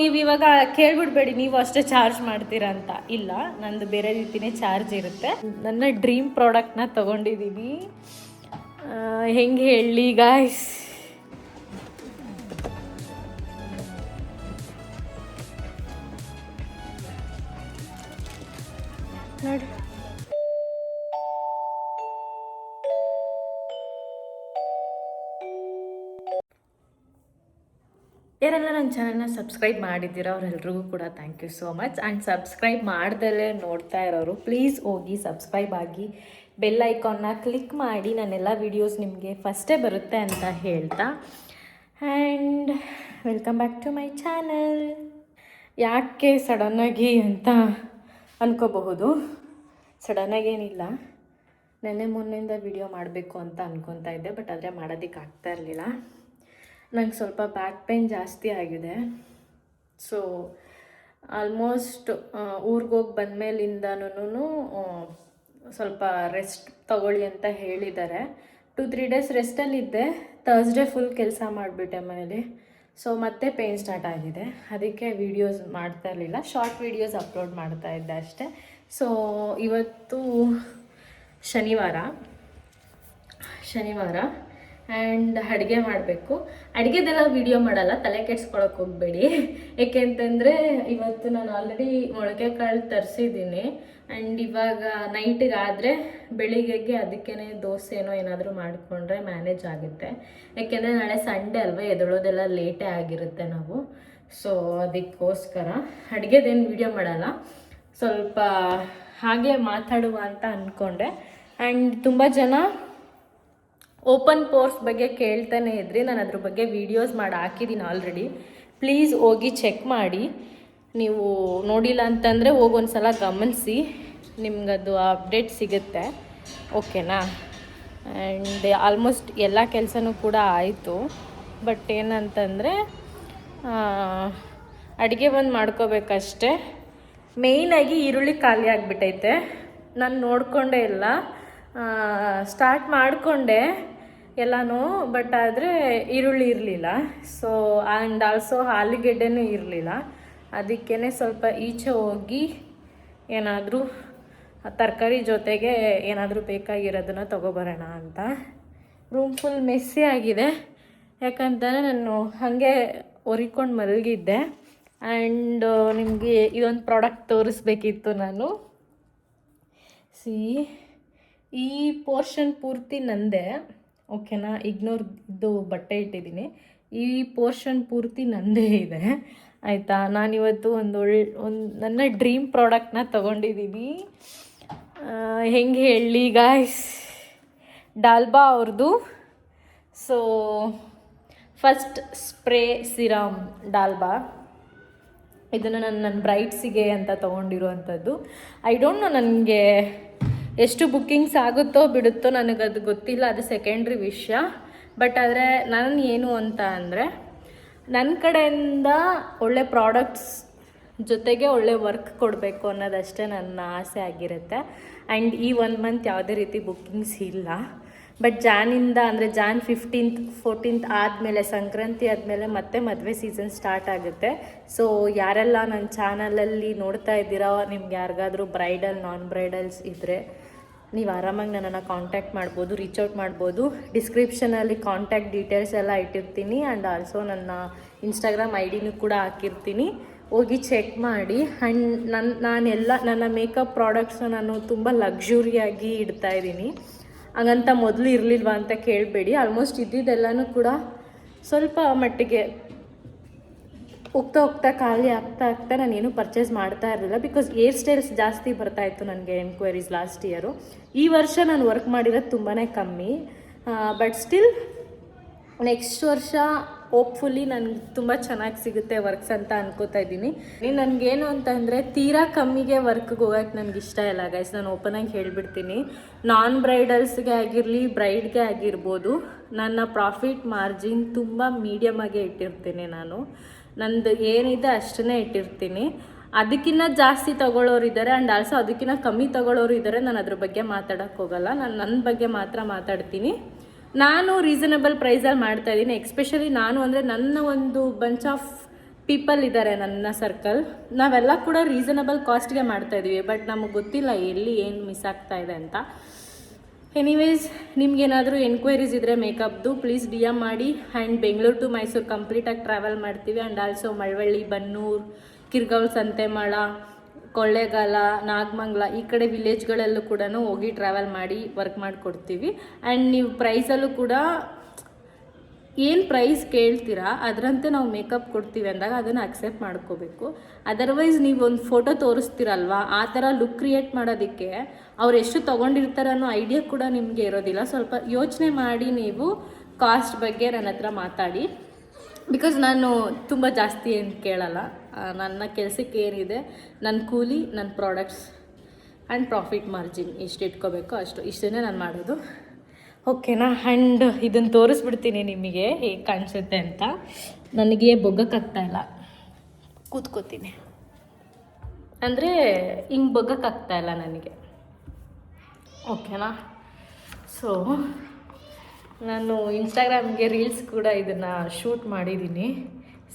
ನೀವು ಇವಾಗ ಕೇಳ್ಬಿಡ್ಬೇಡಿ, ನೀವು ಅಷ್ಟೇ ಚಾರ್ಜ್ ಮಾಡ್ತೀರಾ ಅಂತ. ಇಲ್ಲ, ನಂದು ಬೇರೆ ರೀತಿನೇ ಚಾರ್ಜ್ ಇರುತ್ತೆ. ನನ್ನ ಡ್ರೀಮ್ ಪ್ರಾಡಕ್ಟ್ನ ತೊಗೊಂಡಿದ್ದೀನಿ ಹೆಂಗೆ ಹೇಳಿ ಗಾಯ್ಸ್ ನೋಡಿ. ಯಾರೆಲ್ಲ ನನ್ನ ಚಾನಲ್ನ ಸಬ್ಸ್ಕ್ರೈಬ್ ಮಾಡಿದ್ದೀರೋ ಅವರೆಲ್ರಿಗೂ ಕೂಡ thank you so much and subscribe ಮಾಡ್ದಲ್ಲೇ ನೋಡ್ತಾ ಇರೋರು ಪ್ಲೀಸ್ ಹೋಗಿ ಸಬ್ಸ್ಕ್ರೈಬ್ ಆಗಿ ಬೆಲ್ ಐಕಾನ್ನ ಕ್ಲಿಕ್ ಮಾಡಿ. ನನ್ನೆಲ್ಲ ವೀಡಿಯೋಸ್ ನಿಮಗೆ ಫಸ್ಟೇ ಬರುತ್ತೆ ಅಂತ ಹೇಳ್ತಾ. And welcome back to my channel ಯಾಕೆ ಸಡನ್ನಾಗಿ ಅಂತ ಅನ್ಕೋಬಹುದು? ಸಡನ್ನಾಗಿ ಏನಿಲ್ಲ. ನೆನ್ನೆ ಮೊನ್ನೆಯಿಂದ ವಿಡಿಯೋ ಮಾಡಬೇಕು ಅಂತ ಅಂದ್ಕೊತಾ ಇದ್ದೆ ಬಟ್ ಆದರೆ ಮಾಡೋದಕ್ಕೆ ಆಗ್ತಾ ಇರಲಿಲ್ಲ. ನಂಗೆ ಸ್ವಲ್ಪ ಬ್ಯಾಕ್ ಪೇನ್ ಜಾಸ್ತಿ ಆಗಿದೆ. ಸೊ ಆಲ್ಮೋಸ್ಟ್ ಊರಿಗೆ ಹೋಗಿ ಬಂದಮೇಲಿಂದನೂ ಸ್ವಲ್ಪ ರೆಸ್ಟ್ ತಗೊಳ್ಳಿ ಅಂತ ಹೇಳಿದ್ದಾರೆ. ಟು ತ್ರೀ ಡೇಸ್ ರೆಸ್ಟಲ್ಲಿದ್ದೆ ಥರ್ಸ್ಡೇ ಫುಲ್ ಕೆಲಸ ಮಾಡಿಬಿಟ್ಟೆ ಮನೇಲಿ. ಸೊ ಮತ್ತೆ ಪೇನ್ ಸ್ಟಾರ್ಟ್ ಆಗಿದೆ. ಅದಕ್ಕೆ ವೀಡಿಯೋಸ್ ಮಾಡ್ತಾ ಇರಲಿಲ್ಲ. ಶಾರ್ಟ್ ವೀಡಿಯೋಸ್ ಅಪ್ಲೋಡ್ ಮಾಡ್ತಾ ಇದ್ದೆ ಅಷ್ಟೇ. ಸೊ ಇವತ್ತು ಶನಿವಾರ. ಶನಿವಾರ. ಆ್ಯಂಡ್ ಅಡುಗೆ ಮಾಡಬೇಕು. ಅಡುಗೆದೆಲ್ಲ ವೀಡಿಯೋ ಮಾಡಲ್ಲ, ತಲೆ ಕೆಡ್ಸ್ಕೊಳಕ್ಕೆ ಹೋಗಬೇಡಿ. ಏಕೆ ಅಂತಂದರೆ ಇವತ್ತು ನಾನು ಆಲ್ರೆಡಿ ಮೊಳಕೆ ಕಾಳು ತರಿಸಿದ್ದೀನಿ. ಆ್ಯಂಡ್ ಇವಾಗ ನೈಟಿಗೆ ಆದರೆ ಬೆಳಿಗ್ಗೆಗೆ ಅದಕ್ಕೇ ದೋಸೆನೋ ಏನಾದರೂ ಮಾಡಿಕೊಂಡ್ರೆ ಮ್ಯಾನೇಜ್ ಆಗುತ್ತೆ. ಯಾಕೆಂದರೆ ನಾಳೆ ಸಂಡೇ ಅಲ್ವಾ, ಎದೊಳೋದೆಲ್ಲ ಲೇಟೇ ಆಗಿರುತ್ತೆ ನಾವು. ಸೊ ಅದಕ್ಕೋಸ್ಕರ ಅಡುಗೆದೇನು ವೀಡಿಯೋ ಮಾಡಲ್ಲ. ಸ್ವಲ್ಪ ಹಾಗೆ ಮಾತಾಡುವ ಅಂತ ಅಂದ್ಕೊಂಡೆ ಆ್ಯಂಡ್ ತುಂಬ ಜನ ಓಪನ್ ಪೋರ್ಸ್ ಬಗ್ಗೆ ಕೇಳ್ತಾನೆ ಇದ್ರಿ, ನಾನು ಅದ್ರ ಬಗ್ಗೆ ವೀಡಿಯೋಸ್ ಮಾಡಿ ಹಾಕಿದ್ದೀನಿ ಆಲ್ರೆಡಿ ಪ್ಲೀಸ್ ಹೋಗಿ ಚೆಕ್ ಮಾಡಿ. ನೀವು ನೋಡಿಲ್ಲ ಅಂತಂದರೆ ಹೋಗಿ ಒಂದು ಸಲ ಗಮನಿಸಿ, ನಿಮ್ಗದು ಅಪ್ಡೇಟ್ ಸಿಗುತ್ತೆ. ಓಕೆನಾ ಆ್ಯಂಡ್ ಆಲ್ಮೋಸ್ಟ್ ಎಲ್ಲ ಕೆಲಸನೂ ಕೂಡ ಆಯಿತು. ಬಟ್ ಏನಂತಂದರೆ ಅಡುಗೆ ಬಂದು ಮಾಡ್ಕೋಬೇಕಷ್ಟೆ. ಮೇಯ್ನಾಗಿ ಈರುಳ್ಳಿ ಖಾಲಿ ಆಗಿಬಿಟ್ಟೈತೆ ನಾನು ನೋಡಿಕೊಂಡೇ ಇಲ್ಲ. ಸ್ಟಾರ್ಟ್ ಮಾಡಿಕೊಂಡೆ. ಎಲ್ಲನೂ ಬಟ್ ಆದರೆ ಈರುಳ್ಳಿ ಇರಲಿಲ್ಲ. ಸೊ ಆ್ಯಂಡ್ ಆಲ್ಸೋ ಆಲೂಗೆಡ್ಡೆನೂ ಇರಲಿಲ್ಲ. ಅದಕ್ಕೇ ಸ್ವಲ್ಪ ಈಚೆ ಹೋಗಿ ಏನಾದರೂ ತರಕಾರಿ ಜೊತೆಗೆ ಏನಾದರೂ ಬೇಕಾಗಿರೋದನ್ನ ತೊಗೊಬರೋಣ ಅಂತ. ರೂಮ್ ಫುಲ್ ಮೆಸ್ಸಿ ಆಗಿದೆ. ಯಾಕಂತಂದರೆ ನಾನು ಹಾಗೆ ಒರಿಕೊಂಡು ಮಲಗಿದ್ದೆ. ಆ್ಯಂಡ್ ನಿಮಗೆ ಇದೊಂದು ಪ್ರಾಡಕ್ಟ್ ತೋರಿಸ್ಬೇಕಿತ್ತು ನಾನು. ಸಿ ಈ ಪೋರ್ಷನ್ ಪೂರ್ತಿ ನಂದೆ. ಓಕೆನಾ? ಇಗ್ನೋರ್ದು ಬಟ್ಟೆ ಇಟ್ಟಿದ್ದೀನಿ. ಈ ಪೋರ್ಷನ್ ಪೂರ್ತಿ ನಂದೇ ಇದೆ. ಆಯಿತಾ? ನಾನಿವತ್ತು ಒಂದು ಒಳ್ಳೆ, ಒಂದು ನನ್ನ ಡ್ರೀಮ್ ಪ್ರಾಡಕ್ಟ್ನ ತೊಗೊಂಡಿದ್ದೀನಿ. ಹೆಂಗೆ ಹೇಳಿ ಗಾಯ್ಸ್? ಡಾಲ್ಬಾ ಅವ್ರದ್ದು so, first spray serum Dalba. ಇದನ್ನು ನಾನು ನನ್ನ ಬ್ರೈಟ್ಸಿಗೆ ಅಂತ ತೊಗೊಂಡಿರುವಂಥದ್ದು. ಐ ಡೋಂಟ್ ನೋ ನನಗೆ ಎಷ್ಟು ಬುಕ್ಕಿಂಗ್ಸ್ ಆಗುತ್ತೋ ಬಿಡುತ್ತೋ ನನಗದು ಗೊತ್ತಿಲ್ಲ, ಅದು ಸೆಕೆಂಡ್ರಿ ವಿಷಯ. ಬಟ್ ಆದರೆ ನಾನು ಏನು ಅಂತ ಅಂದರೆ ನನ್ನ ಕಡೆಯಿಂದ ಒಳ್ಳೆ ಪ್ರಾಡಕ್ಟ್ಸ್ ಜೊತೆಗೆ ಒಳ್ಳೆ ವರ್ಕ್ ಕೊಡಬೇಕು ಅನ್ನೋದಷ್ಟೇ ನನ್ನ ಆಸೆ ಆಗಿರುತ್ತೆ. ಆ್ಯಂಡ್ ಈ ಒನ್ ಮಂತ್ ಯಾವುದೇ ರೀತಿ ಬುಕ್ಕಿಂಗ್ಸ್ ಇಲ್ಲ. ಬಟ್ ಜಾನಿಂದ ಅಂದರೆ ಜಾನ್ ಫಿಫ್ಟೀನ್ತ್ ಫೋರ್ಟೀನ್ತ್ ಆದಮೇಲೆ, ಸಂಕ್ರಾಂತಿ ಆದಮೇಲೆ ಮತ್ತೆ ಮದುವೆ ಸೀಸನ್ ಸ್ಟಾರ್ಟ್ ಆಗುತ್ತೆ. ಸೊ ಯಾರೆಲ್ಲ ನನ್ನ ಚಾನಲಲ್ಲಿ ನೋಡ್ತಾ ಇದ್ದೀರೋ, ನಿಮ್ಗೆ ಯಾರಿಗಾದರೂ ಬ್ರೈಡಲ್ ನಾನ್ ಬ್ರೈಡಲ್ಸ್ ಇದ್ದರೆ ನೀವು ಆರಾಮಾಗಿ ನನ್ನನ್ನು ಕಾಂಟ್ಯಾಕ್ಟ್ ಮಾಡ್ಬೋದು ರೀಚ್ ಔಟ್ ಮಾಡ್ಬೋದು. ಡಿಸ್ಕ್ರಿಪ್ಷನಲ್ಲಿ ಕಾಂಟ್ಯಾಕ್ಟ್ ಡೀಟೇಲ್ಸ್ ಎಲ್ಲ ಇಟ್ಟಿರ್ತೀನಿ ಆ್ಯಂಡ್ ಆಲ್ಸೋ ನನ್ನ ಇನ್ಸ್ಟಾಗ್ರಾಮ್ ಐ ಡಿನೂ ಕೂಡ ಹಾಕಿರ್ತೀನಿ. ಹೋಗಿ ಚೆಕ್ ಮಾಡಿ. ಆ್ಯಂಡ್ ನನ್ನ ನಾನೆಲ್ಲ, ನನ್ನ ಮೇಕಪ್ ಪ್ರಾಡಕ್ಟ್ಸ್ನ ನಾನು ತುಂಬ ಲಕ್ಸುರಿಯಾಗಿ ಇಡ್ತಾ ಇದ್ದೀನಿ. ಹಾಗಂತ ಮೊದಲು ಇರಲಿಲ್ವಾ ಅಂತ ಕೇಳಬೇಡಿ. ಆಲ್ಮೋಸ್ಟ್ ಇದ್ದಿದ್ದೆಲ್ಲನೂ ಕೂಡ ಸ್ವಲ್ಪ ಮಟ್ಟಿಗೆ ಹೋಗ್ತಾ ಹೋಗ್ತಾ ಖಾಲಿ ಆಗ್ತಾ ಆಗ್ತಾ ನಾನೇನು ಪರ್ಚೇಸ್ ಮಾಡ್ತಾ ಇರಲಿಲ್ಲ. ಬಿಕಾಸ್ ಏರ್ ಸ್ಟೈಲ್ಸ್ ಜಾಸ್ತಿ ಬರ್ತಾ ಇತ್ತು ನನಗೆ ಎನ್ಕ್ವೈರೀಸ್ ಲಾಸ್ಟ್ ಇಯರು ಈ ವರ್ಷ ನಾನು ವರ್ಕ್ ಮಾಡಿರೋದು ತುಂಬಾ ಕಮ್ಮಿ. ಬಟ್ ಸ್ಟಿಲ್ ನೆಕ್ಸ್ಟ್ ವರ್ಷ ಹೋಪ್ಫುಲಿ ನನ್ಗೆ ತುಂಬ ಚೆನ್ನಾಗಿ ಸಿಗುತ್ತೆ ವರ್ಕ್ಸ್ ಅಂತ ಅನ್ಕೋತಾ ಇದ್ದೀನಿ. ನನಗೇನು ಅಂತಂದರೆ ತೀರಾ ಕಮ್ಮಿಗೆ ವರ್ಕ್ಗೆ ಹೋಗೋಕೆ ನನಗೆ ಇಷ್ಟ ಇಲ್ಲ ಗೈಸ್ ನಾನು ಓಪನಾಗಿ ಹೇಳಿಬಿಡ್ತೀನಿ. ನಾನ್ ಬ್ರೈಡಲ್ಸ್ಗೆ ಆಗಿರಲಿ ಬ್ರೈಡ್ಗೆ ಆಗಿರ್ಬೋದು, ನನ್ನ ಪ್ರಾಫಿಟ್ ಮಾರ್ಜಿನ್ ತುಂಬ ಮೀಡಿಯಮ್ ಆಗೇ ಇಟ್ಟಿರ್ತೀನಿ ನಾನು. ನಂದು ಏನಿದೆ ಅಷ್ಟನ್ನೇ ಇಟ್ಟಿರ್ತೀನಿ. ಅದಕ್ಕಿಂತ ಜಾಸ್ತಿ ತಗೊಳ್ಳೋರು ಇದ್ದಾರೆ ಆ್ಯಂಡ್ ಆಲ್ಸೋ ಅದಕ್ಕಿಂತ ಕಮ್ಮಿ ತಗೊಳ್ಳೋರು ಇದ್ದಾರೆ ನಾನು ಅದ್ರ ಬಗ್ಗೆ ಮಾತಾಡೋಕ್ಕೋಗಲ್ಲ ನಾನು ನನ್ನ ಬಗ್ಗೆ ಮಾತ್ರ ಮಾತಾಡ್ತೀನಿ. ನಾನು ರೀಸನಬಲ್ ಪ್ರೈಸಲ್ಲಿ ಮಾಡ್ತಾ ಇದ್ದೀನಿ ಎಕ್ಸ್ಪೆಷಲಿ ನಾನು ಅಂದರೆ ನನ್ನ ಒಂದು ಬಂಚ್ ಆಫ್ ಪೀಪಲ್ ಇದ್ದಾರೆ ನನ್ನ ಸರ್ಕಲ್ ನಾವೆಲ್ಲ ಕೂಡ ರೀಸನಬಲ್ ಕಾಸ್ಟ್ಗೆ ಮಾಡ್ತಾ ಇದ್ದೀವಿ ಬಟ್ ನಮಗೆ ಗೊತ್ತಿಲ್ಲ ಎಲ್ಲಿ ಏನು ಮಿಸ್ ಆಗ್ತಾ ಇದೆ ಅಂತ. ಎನಿವೇಸ್ ನಿಮ್ಗೇನಾದರೂ ಎನ್ಕ್ವೈರೀಸ್ ಇದ್ದರೆ ಮೇಕಪ್ದು ಪ್ಲೀಸ್ ಡಿ ಎಂ ಮಾಡಿ. ಆ್ಯಂಡ್ ಬೆಂಗಳೂರು ಟು ಮೈಸೂರು ಕಂಪ್ಲೀಟಾಗಿ ಟ್ರಾವೆಲ್ ಮಾಡ್ತೀವಿ. ಆ್ಯಂಡ್ ಆಲ್ಸೋ ಮಳವಳ್ಳಿ, ಬನ್ನೂರು, ಕಿರ್ಗೌಲ್, ಸಂತೆಮಾಳ ಕೊಳ್ಳೇಗಾಲ, ನಾಗಮಂಗಲ ಈ ಕಡೆ ವಿಲೇಜ್ಗಳಲ್ಲೂ ಕೂಡ ಹೋಗಿ ಟ್ರಾವೆಲ್ ಮಾಡಿ ವರ್ಕ್ ಮಾಡಿಕೊಡ್ತೀವಿ. ಆ್ಯಂಡ್ ನೀವು ಪ್ರೈಸಲ್ಲೂ ಕೂಡ ಏನು ಪ್ರೈಸ್ ಕೇಳ್ತೀರಾ, ಅದರಂತೆ ನಾವು ಮೇಕಪ್ ಕೊಡ್ತೀವಿ ಅಂದಾಗ ಅದನ್ನು ಅಕ್ಸೆಪ್ಟ್ ಮಾಡ್ಕೋಬೇಕು. ಅದರ್ವೈಸ್ ನೀವು ಒಂದು ಫೋಟೋ ತೋರಿಸ್ತೀರಲ್ವಾ, ಆ ಥರ ಲುಕ್ ಕ್ರಿಯೇಟ್ ಮಾಡೋದಕ್ಕೆ ಅವ್ರು ಎಷ್ಟು ತೊಗೊಂಡಿರ್ತಾರೆ ಅನ್ನೋ ಐಡಿಯಾ ಕೂಡ ನಿಮಗೆ ಇರೋದಿಲ್ಲ. ಸ್ವಲ್ಪ ಯೋಚನೆ ಮಾಡಿ ನೀವು ಕಾಸ್ಟ್ ಬಗ್ಗೆ ನನ್ನ ಹತ್ರ ಮಾತಾಡಿ. ಬಿಕಾಸ್ ನಾನು ತುಂಬ ಜಾಸ್ತಿ ಏನು ಕೇಳಲ್ಲ. ನನ್ನ ಕೆಲಸಕ್ಕೆ ಏನಿದೆ, ನನ್ನ ಕೂಲಿ, ನನ್ನ ಪ್ರಾಡಕ್ಟ್ಸ್ ಆ್ಯಂಡ್ ಪ್ರಾಫಿಟ್ ಮಾರ್ಜಿನ್ ಎಷ್ಟು ಇಟ್ಕೋಬೇಕು ಅಷ್ಟು, ಇಷ್ಟನ್ನೇ ನಾನು ಮಾಡೋದು. ಓಕೆನಾ? ಆ್ಯಂಡ್ ಇದನ್ನು ತೋರಿಸ್ಬಿಡ್ತೀನಿ ನಿಮಗೆ ಹೇಗೆ ಕಾಣಿಸುತ್ತೆ ಅಂತ. ನನಗೆ ಇಲ್ಲ. ಕೂತ್ಕೋತೀನಿ. ಅಂದರೆ ಹಿಂಗೆ ಬೊಗ್ಗಕ್ಕಾಗ್ತಾ ಇಲ್ಲ ನನಗೆ. ಓಕೆನಾ? ಸೊ ನಾನು ಇನ್ಸ್ಟಾಗ್ರಾಮ್ಗೆ ರೀಲ್ಸ್ ಕೂಡ ಇದನ್ನು ಶೂಟ್ ಮಾಡಿದ್ದೀನಿ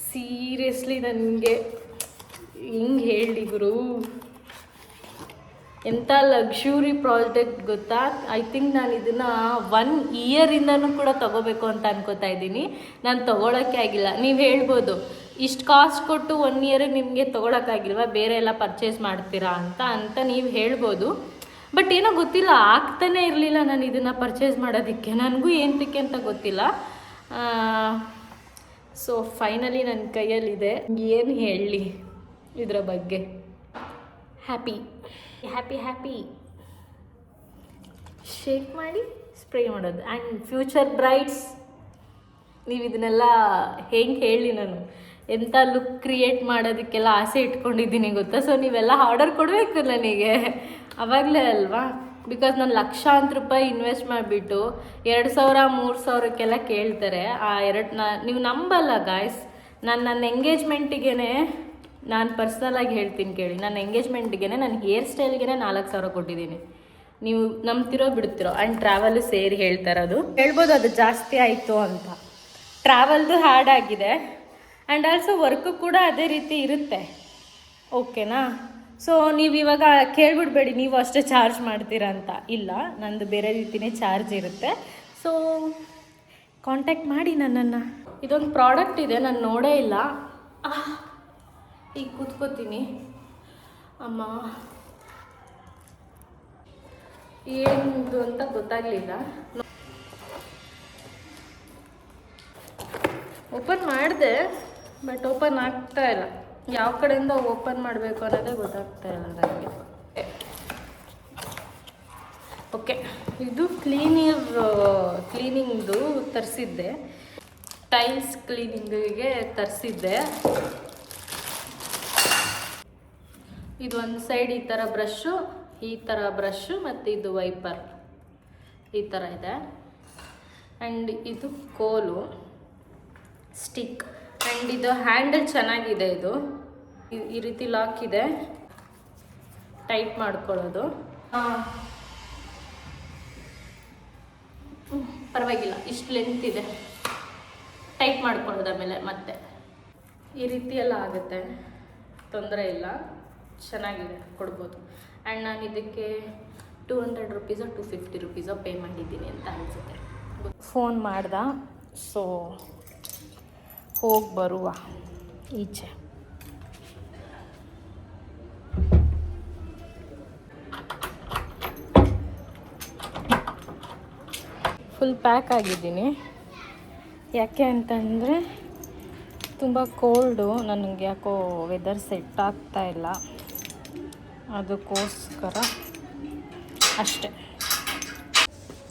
ಸೀರಿಯಸ್ಲಿ ನನಗೆ ಹಿಂಗೆ ಹೇಳಿ ಗುರು. ಎಂಥ ಲಕ್ಸುರಿ ಪ್ರಾಜೆಕ್ಟ್ ಗೊತ್ತಾ? ಐ ಥಿಂಕ್ ನಾನು ಇದನ್ನು ಒನ್ ಇಯರಿಂದನೂ ಕೂಡ ತಗೋಬೇಕು ಅಂತ ಅನ್ಕೋತಾ ಇದ್ದೀನಿ. ನಾನು ತೊಗೊಳಕ್ಕೆ ಆಗಿಲ್ಲ. ನೀವು ಹೇಳ್ಬೋದು, ಇಷ್ಟು ಕಾಸ್ಟ್ ಕೊಟ್ಟು ಒನ್ ಇಯರ್ ನಿಮಗೆ ತೊಗೊಳಕ್ಕಾಗಿಲ್ವಾ ಬೇರೆ ಎಲ್ಲ ಪರ್ಚೇಸ್ ಮಾಡ್ತೀರಾ ಅಂತ ಅಂತ ನೀವು ಹೇಳ್ಬೋದು. ಬಟ್ ಏನೋ ಗೊತ್ತಿಲ್ಲ, ಆಗ್ತಾನೆ ಇರಲಿಲ್ಲ ನಾನು ಇದನ್ನು ಪರ್ಚೇಸ್ ಮಾಡೋದಕ್ಕೆ. ನನಗೂ ಏನಕ್ಕೆ ಅಂತ ಗೊತ್ತಿಲ್ಲ. ಸೊ ಫೈನಲಿ ನನ್ನ ಕೈಯಲ್ಲಿದೆ. ಏನು ಹೇಳಲಿ ಇದರ ಬಗ್ಗೆ? ಹ್ಯಾಪಿ ಹ್ಯಾಪಿ ಹ್ಯಾಪಿ ಶೇಕ್ ಮಾಡಿ ಸ್ಪ್ರೇ ಮಾಡೋದು. ಆ್ಯಂಡ್ ಫ್ಯೂಚರ್ ಬ್ರೈಟ್ಸ್ ನೀವು ಇದನ್ನೆಲ್ಲ ಹೆಂಗೆ ಹೇಳಿ ನಾನು? ಎಂಥ ಲುಕ್ ಕ್ರಿಯೇಟ್ ಮಾಡೋದಕ್ಕೆಲ್ಲ ಆಸೆ ಇಟ್ಕೊಂಡಿದ್ದೀನಿ ಗೊತ್ತಾ? ಸೊ ನೀವೆಲ್ಲ ಆರ್ಡರ್ ಕೊಡಬೇಕು ನನಗೆ. ಅವಾಗಲೇ ಅಲ್ವಾ? ಬಿಕಾಸ್ ನಾನು ಲಕ್ಷಾಂತರ ರೂಪಾಯಿ ಇನ್ವೆಸ್ಟ್ ಮಾಡಿಬಿಟ್ಟು ಎರಡು ಸಾವಿರ, ಮೂರು ಸಾವಿರಕ್ಕೆಲ್ಲ ಕೇಳ್ತಾರೆ. ಆ ಎರಡು ನಾ, ನೀವು ನಂಬಲ್ಲ ಗಾಯ್ಸ್ ನಾನು ನನ್ನ ಎಂಗೇಜ್ಮೆಂಟಿಗೆ ನಾನು ಪರ್ಸ್ನಲಾಗಿ ಹೇಳ್ತೀನಿ ಕೇಳಿ. ನನ್ನ ಎಂಗೇಜ್ಮೆಂಟಿಗೆ ನನ್ನ ಹೇರ್ ಸ್ಟೈಲ್ಗೆ ನಾಲ್ಕು ಸಾವಿರ ಕೊಟ್ಟಿದ್ದೀನಿ. ನೀವು ನಂಬ್ತಿರೋ ಬಿಡ್ತಿರೋ. ಆ್ಯಂಡ್ ಟ್ರಾವೆಲ್ ಸೇರಿ ಹೇಳ್ತಾರೆ ಅದು ಹೇಳ್ಬೋದು ಅದು ಜಾಸ್ತಿ ಆಯಿತು ಅಂತ. ಟ್ರಾವೆಲ್ದು ಹ್ಯಾಡ್ ಆಗಿದೆ. ಆ್ಯಂಡ್ ಆಲ್ಸೋ ವರ್ಕು ಕೂಡ ಅದೇ ರೀತಿ ಇರುತ್ತೆ. ಓಕೆನಾ ಸೊ ನೀವು ಇವಾಗ ಕೇಳ್ಬಿಡ್ಬೇಡಿ, ನೀವು ಅಷ್ಟೇ ಚಾರ್ಜ್ ಮಾಡ್ತೀರಾ ಅಂತ. ಇಲ್ಲ, ನಂದು ಬೇರೆ ರೀತಿನೇ ಚಾರ್ಜ್ ಇರುತ್ತೆ. ಸೊ ಕಾಂಟ್ಯಾಕ್ಟ್ ಮಾಡಿ ನನ್ನನ್ನು. ಇದೊಂದು ಪ್ರಾಡಕ್ಟ್ ಇದೆ, ನಾನು ನೋಡೇ ಇಲ್ಲ. ಈಗ ಕೂತ್ಕೋತೀನಿ. ಅಮ್ಮ. ಏನು ಅಂತ ಗೊತ್ತಾಗಲಿಲ್ಲ. ಓಪನ್ ಮಾಡಿದೆ ಬಟ್ ಓಪನ್ ಆಗ್ತಾ ಇಲ್ಲ. ಯಾವ ಕಡೆಯಿಂದ ಓಪನ್ ಮಾಡಬೇಕು ಅನ್ನೋದೇ ಗೊತ್ತಾಗ್ತಾ ಇಲ್ಲ ನನಗೆ. ಓಕೆ, ಇದು ಕ್ಲೀನಿಂಗ್ ಕ್ಲೀನಿಂಗ್ದು ತರಿಸಿದ್ದೆ. ಟೈಲ್ಸ್ ಕ್ಲೀನಿಂಗಿಗೆ ತರಿಸಿದ್ದೆ. ಇದು ಒಂದು ಸೈಡ್ ಈ ಥರ ಬ್ರಷ್ಷು ಈ ಥರ ಬ್ರಷ್ಷು ಮತ್ತು ಇದು ವೈಪರ್. ಈ ಥರ ಇದೆ. ಆ್ಯಂಡ್ ಇದು ಕೋಲು, ಸ್ಟಿಕ್. ಆ್ಯಂಡ್ ಇದು ಹ್ಯಾಂಡಲ್ ಚೆನ್ನಾಗಿದೆ ಇದು. ಈ- ರೀತಿ ಲಾಕ್ ಇದೆ. ಟೈಟ್ ಮಾಡ್ಕೊಳ್ಳೋದು. ಪರವಾಗಿಲ್ಲ ಇಷ್ಟು ಲೆಂತ್ ಇದೆ. ಟೈಟ್ ಮಾಡ್ಕೊಳ್ಳೋದು ಆಮೇಲೆ ಮತ್ತೆ. ಈ ರೀತಿ ಎಲ್ಲ ಆಗುತ್ತೆ. ತೊಂದರೆ ಇಲ್ಲ. ಚೆನ್ನಾಗಿದೆ ಕೊಡ್ಬೋದು. ಆ್ಯಂಡ್ ನಾನು ಇದಕ್ಕೆ ಟೂ ಹಂಡ್ರೆಡ್ ರುಪೀಸೋ ಟು ಫಿಫ್ಟಿ ರುಪೀಸೋ ಪೇ ಮಾಡಿದ್ದೀನಿ ಅಂತ ಅನಿಸುತ್ತೆ. ಫೋನ್ ಮಾಡ್ದ ಸೊ ಹೋಗಿ ಬರುವ ಈಚೆ. ಫುಲ್ ಪ್ಯಾಕ್ ಆಗಿದ್ದೀನಿ. ಯಾಕೆ ಅಂತಂದರೆ ತುಂಬ ಕೋಲ್ಡು ನನಗೆ ಯಾಕೋ ವೆದರ್ ಸೆಟ್ ಆಗ್ತಾ ಇಲ್ಲ. ಅದಕ್ಕೋಸ್ಕರ ಅಷ್ಟೆ.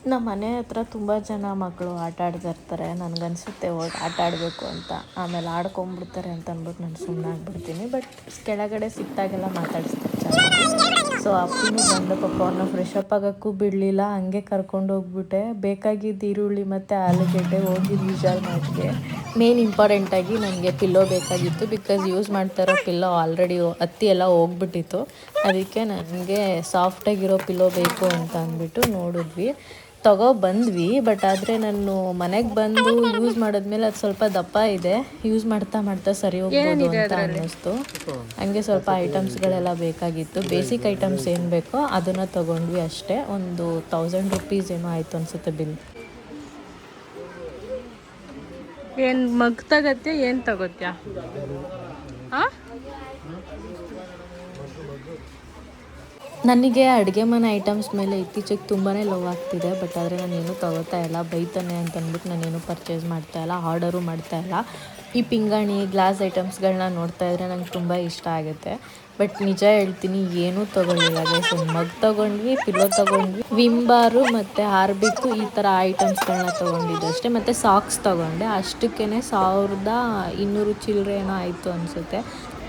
ನಮ್ಮ ಮನೆ ಹತ್ರ ತುಂಬ ಜನ ಮಕ್ಕಳು ಆಟ ಆಡ್ತಿರ್ತಾರೆ ನನಗನ್ಸುತ್ತೆ, ಹೋಗಿ ಆಟ ಆಡಬೇಕು ಅಂತ. ಆಮೇಲೆ ಆಡ್ಕೊಂಬಿಡ್ತಾರೆ ಅಂತ ಅಂದ್ಬಿಟ್ಟು ನಾನು ಸುಮ್ಮನೆ ಆಗ್ಬಿಡ್ತೀನಿ. ಬಟ್ ಕೆಳಗಡೆ ಸಿಕ್ತಾಗೆಲ್ಲ ಮಾತಾಡಿಸ್ತಾರೆ ಚೆನ್ನಾಗಿ. ಸೊ ಅಪ್ಪನೂ ಬಂದು ಪಾಪ ಫ್ರೆಶ್ ಅಪ್ ಆಗೋಕ್ಕೂ ಬಿಡಲಿಲ್ಲ. ಹಂಗೆ ಕರ್ಕೊಂಡು ಹೋಗ್ಬಿಟ್ಟೆ. ಬೇಕಾಗಿದ್ದು ಈರುಳ್ಳಿ ಮತ್ತು ಆಲೂಗೆಡ್ಡೆ ಹೋಗಿ ವಿಜಾಲ್ ಮಾಡಿದೆ. ಮೇನ್ ಇಂಪಾರ್ಟೆಂಟಾಗಿ ನನಗೆ ಪಿಲ್ಲೋ ಬೇಕಾಗಿತ್ತು. ಬಿಕಾಸ್ ಯೂಸ್ ಮಾಡ್ತಾ ಇರೋ ಪಿಲ್ಲೋ ಆಲ್ರೆಡಿ ಹತ್ತಿ ಎಲ್ಲ ಹೋಗ್ಬಿಟ್ಟಿತ್ತು. ಅದಕ್ಕೆ ನನಗೆ ಸಾಫ್ಟಾಗಿರೋ ಪಿಲ್ಲೋ ಬೇಕು ಅಂತ ಅಂದ್ಬಿಟ್ಟು ನೋಡಿದ್ವಿ. ತಗೋ ಬಂದ್ವಿ ಬಟ್ ಆದರೆ ನಾನು ಮನೆಗೆ ಬಂದು ಯೂಸ್ ಮಾಡಿದ್ಮೇಲೆ ಅದು ಸ್ವಲ್ಪ ದಪ್ಪ ಇದೆ. ಯೂಸ್ ಮಾಡ್ತಾ ಮಾಡ್ತಾ ಸರಿ ಹೋಗ್ಬೋದು ಅಂತ ಅನ್ನಿಸ್ತು. ಹಂಗೆ ಸ್ವಲ್ಪ ಐಟಮ್ಸ್ಗಳೆಲ್ಲ ಬೇಕಾಗಿತ್ತು. ಬೇಸಿಕ್ ಐಟಮ್ಸ್ ಏನು ಬೇಕೋ ಅದನ್ನು ತಗೊಂಡ್ವಿ ಅಷ್ಟೇ. ಒಂದು ತೌಸಂಡ್ ರುಪೀಸ್ ಏನೋ ಆಯಿತು ಅನಿಸುತ್ತೆ ಬಿಲ್ ಏನು ಮಗ್ ತಗತ್ಯ ಏನು ತಗೋತ್ಯಾ? ಹಾಂ ನನಗೆ ಅಡುಗೆ ಮನೆ ಐಟಮ್ಸ್ ಮೇಲೆ ಇತ್ತೀಚೆಗೆ ತುಂಬಾ ಲವ್ ಆಗ್ತಿದೆ ಬಟ್ ಆದರೆ ನಾನೇನು ತಗೋತಾ ಇಲ್ಲ. ಬೈತಾನೆ ಅಂತ ಅಂದ್ಬಿಟ್ಟು ನಾನೇನು ಪರ್ಚೇಸ್ ಮಾಡ್ತಾ ಇಲ್ಲ ಆರ್ಡರು ಮಾಡ್ತಾ ಇಲ್ಲ. ಈ ಪಿಂಗಾಣಿ ಗ್ಲಾಸ್ ಐಟಮ್ಸ್ಗಳನ್ನ ನೋಡ್ತಾ ಇದ್ರೆ ನಂಗೆ ತುಂಬ ಇಷ್ಟ ಆಗುತ್ತೆ. ಬಟ್ ನಿಜ ಹೇಳ್ತೀನಿ, ಏನೂ ತೊಗೊಳ್ಳಿಲ್ಲ ಒಂದು ಮಗ್ ತೊಗೊಂಡ್ವಿ ಪಿಲ್ಲೋ ತೊಗೊಂಡ್ವಿ. ವಿಂಬಾರು ಮತ್ತು ಹಾರ್ಬಿಕ್ಕು ಈ ಥರ ಐಟಮ್ಸ್ಗಳನ್ನ ತೊಗೊಂಡಿದ್ದು ಅಷ್ಟೇ. ಮತ್ತು ಸಾಕ್ಸ್ ತೊಗೊಂಡೆ. ಅಷ್ಟಕ್ಕೇ ಸಾವಿರದ ಇನ್ನೂರು ಚಿಲ್ಲರೆ ಏನೋ ಆಯಿತು ಅನಿಸುತ್ತೆ.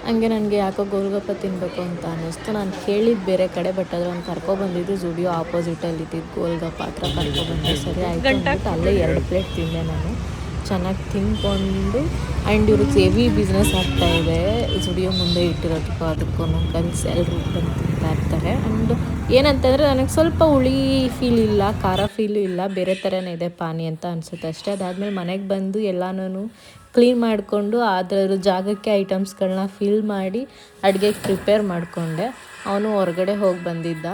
ಹಂಗೆ ನನಗೆ ಯಾಕೋ ಗೋಲ್ಗಪ್ಪ ತಿನ್ನಬೇಕು ಅಂತ ಅನ್ನಿಸ್ತು. ನಾನು ಕೇಳಿದ್ದು ಬೇರೆ ಕಡೆ ಬಟ್ ಅದ್ರ ಒಂದು ಕರ್ಕೊಬಂದಿದ್ದು ಜುಡಿಯೋ ಆಪೋಸಿಟಲ್ಲಿ ಇದ್ದಿದ್ದು ಗೋಲ್ಗಪ್ಪ ಹತ್ರ ಕರ್ಕೊಬಂದೆ ಸರಿ ಆಯಿತು ಅಲ್ಲೇ ಎರಡು ಪ್ಲೇಟ್ ತಿಂದೆ ನಾನು. ಚೆನ್ನಾಗಿ ತಿನ್ಕೊಂಡು ಆ್ಯಂಡ್ ಇವ್ರಿಗೆ ಹೆವಿ ಬಿಸ್ನೆಸ್ ಆಗ್ತಾ ಇದೆ. ಜುಡಿಯೋ ಮುಂದೆ ಇಟ್ಟಿರೋದಕ್ಕೂ ಅದಕ್ಕೂ ಕಲಿಸಿ ಎಲ್ಲರೂ ಬಂದು ತಿಂತಾ ಇರ್ತಾರೆ. ಆ್ಯಂಡ್ ಏನಂತಂದರೆ ನನಗೆ ಸ್ವಲ್ಪ ಹುಳಿ ಫೀಲ್ ಇಲ್ಲ, ಖಾರ ಫೀಲು ಇಲ್ಲ, ಬೇರೆ ಥರನೇ ಇದೆ ಪಾನಿ ಅಂತ ಅನಿಸುತ್ತೆ ಅಷ್ಟೇ. ಅದಾದಮೇಲೆ ಮನೆಗೆ ಬಂದು ಎಲ್ಲನೂ ಕ್ಲೀನ್ ಮಾಡಿಕೊಂಡು ಅದರ ಜಾಗಕ್ಕೆ ಐಟಮ್ಸ್ಗಳನ್ನ ಫಿಲ್ ಮಾಡಿ ಅಡುಗೆಗೆ ಪ್ರಿಪೇರ್ ಮಾಡಿಕೊಂಡೆ. ಅವನು ಹೊರಗಡೆ ಹೋಗಿ ಬಂದಿದ್ದ.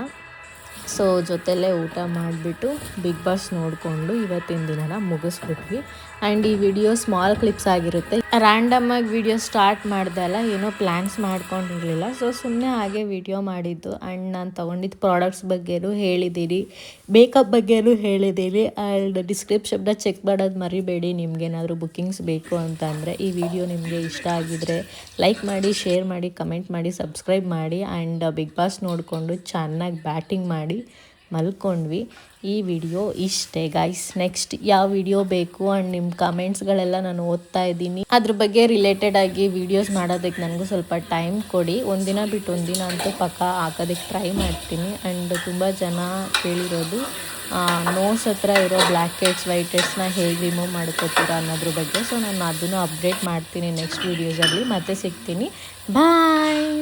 ಸೊ ಜೊತೆಲೇ ಊಟ ಮಾಡಿಬಿಟ್ಟು ಬಿಗ್ ಬಾಸ್ ನೋಡಿಕೊಂಡು ಇವತ್ತಿನ ದಿನನ ಮುಗಿಸ್ಬಿಟ್ವಿ. ಆ್ಯಂಡ್ ಈ ವಿಡಿಯೋ ಸ್ಮಾಲ್ ಕ್ಲಿಪ್ಸ್ ಆಗಿರುತ್ತೆ. ರ್ಯಾಂಡಮ್ ಆಗಿ ವಿಡಿಯೋ ಸ್ಟಾರ್ಟ್ ಮಾಡ್ದಲ್ಲ ಏನೋ ಪ್ಲ್ಯಾನ್ಸ್ ಮಾಡ್ಕೊಂಡಿರಲಿಲ್ಲ. ಸೊ ಸುಮ್ಮನೆ ಹಾಗೆ ವಿಡಿಯೋ ಮಾಡಿದ್ದು. ಆ್ಯಂಡ್ ನಾನು ತೊಗೊಂಡಿದ್ದ ಪ್ರಾಡಕ್ಟ್ಸ್ ಬಗ್ಗೆನೂ ಹೇಳಿದ್ದೀರಿ ಮೇಕಪ್ ಬಗ್ಗೆನೂ ಹೇಳಿದ್ದೀರಿ ಆ್ಯಂಡ್ ಡಿಸ್ಕ್ರಿಪ್ಷನ್ನ ಚೆಕ್ ಮಾಡೋದು ಮರಿಬೇಡಿ. ನಿಮ್ಗೇನಾದರೂ ಬುಕ್ಕಿಂಗ್ಸ್ ಬೇಕು ಅಂತ ಅಂದರೆ ಈ ವಿಡಿಯೋ ನಿಮಗೆ ಇಷ್ಟ ಆಗಿದ್ರೆ ಲೈಕ್ ಮಾಡಿ ಶೇರ್ ಮಾಡಿ ಕಮೆಂಟ್ ಮಾಡಿ ಸಬ್ಸ್ಕ್ರೈಬ್ ಮಾಡಿ. ಆ್ಯಂಡ್ ಬಿಗ್ ಬಾಸ್ ನೋಡಿಕೊಂಡು ಚೆನ್ನಾಗಿ ಬ್ಯಾಟಿಂಗ್ ಮಾಡಿ ಮಲ್ಕೊಂಡ್ವಿ. ಈ ವಿಡಿಯೋ ಇಷ್ಟೇ ಗೈಸ್ ನೆಕ್ಸ್ಟ್ ಯಾವ ವಿಡಿಯೋ ಬೇಕು ಆ್ಯಂಡ್ ನಿಮ್ಮ ಕಮೆಂಟ್ಸ್ಗಳೆಲ್ಲ ನಾನು ಓದ್ತಾ ಇದ್ದೀನಿ. ಅದ್ರ ಬಗ್ಗೆ ರಿಲೇಟೆಡ್ ಆಗಿ ವಿಡಿಯೋಸ್ ಮಾಡೋದಕ್ಕೆ ನನಗೂ ಸ್ವಲ್ಪ ಟೈಮ್ ಕೊಡಿ. ಒಂದಿನ ಬಿಟ್ಟು ಒಂದಿನ ಅಂತೂ ಪಕ್ಕ ಹಾಕೋದಕ್ಕೆ ಟ್ರೈ ಮಾಡ್ತೀನಿ. ಆ್ಯಂಡ್ ತುಂಬ ಜನ ಕೇಳಿರೋದು ನೋಸ್ ಹತ್ರ ಇರೋ ಬ್ಲ್ಯಾಕ್ ಹೆಡ್ಸ್ ವೈಟ್ ಹೆಡ್ಸ್ನ ಹೇಗೆ ರಿಮೂವ್ ಮಾಡ್ಕೋತೀರಾ ಅನ್ನೋದ್ರ ಬಗ್ಗೆ. ಸೊ ನಾನು ಅದನ್ನು ಅಪ್ಡೇಟ್ ಮಾಡ್ತೀನಿ ನೆಕ್ಸ್ಟ್ ವೀಡಿಯೋಸಲ್ಲಿ ಮತ್ತೆ ಸಿಗ್ತೀನಿ. ಬಾಯ್